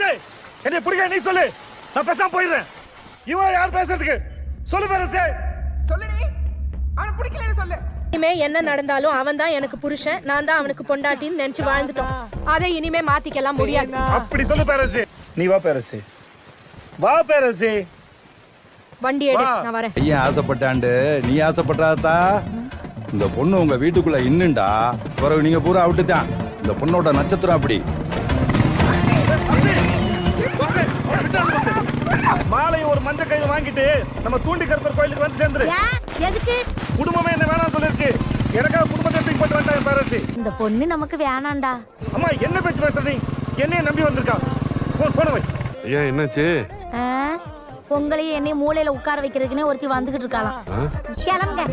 பேரரசு என்னை பிடிக்க நீ சொல்லு. நான் பேசாம போயிடுறேன். இவன் யார் பேசுறதுக்கு? சொல்லு பேரரசு. சொல்லுடி. அவனை பிடிக்கலன்னு சொல்லு. இனிமே என்ன நடந்தாலும் அவன் தான் எனக்கு புருஷன் நான் தான் அவனுக்கு பொண்டாட்டின்னு நினைச்சு வாழ்ந்துட்டோம். அதை இனிமே மாத்திக்கலாம் முடியாது. அப்படி சொல்லு பேரரசு. நீ வா பேரரசு. வா பேரரசு. வண்டி எடு. நான் வரேன். பையன் ஆசைப்பட்டாண்டு. நீ ஆசைப்பட்டாதா? இந்த பொண்ணு உங்க வீட்டுக்குள்ள இன்னுண்டா பிறகு நீங்க பூரா அவுட்டு தான் இந்த பொண்ணோட நட்சத்திரம் அப்படி. மாலை ஒரு மஞ்ச கயிறு வாங்கிட்டு நம்ம தூண்டி கருப்பர் கோயிலுக்கு வந்து சேர்ந்துரு. எதுக்கு? குடும்பமே என்ன வேணாம் சொல்லிருச்சு. எனக்காக குடும்பத்தை தூக்கி போட்டு வந்தாங்க பேரரசு. இந்த பொண்ணு நமக்கு வேணாண்டா அம்மா என்ன பேச்சு பேசுற நீ? என்னைய நம்பி வந்திருக்கா? போன் போன வை. ஐயா என்னாச்சு? ஆ? உங்களையும் என்னையும் மூலையில உட்கார வைக்கிறதுக்குன்னே ஒருத்தி வந்துகிட்டு இருக்காளாம். கிளம்புங்க.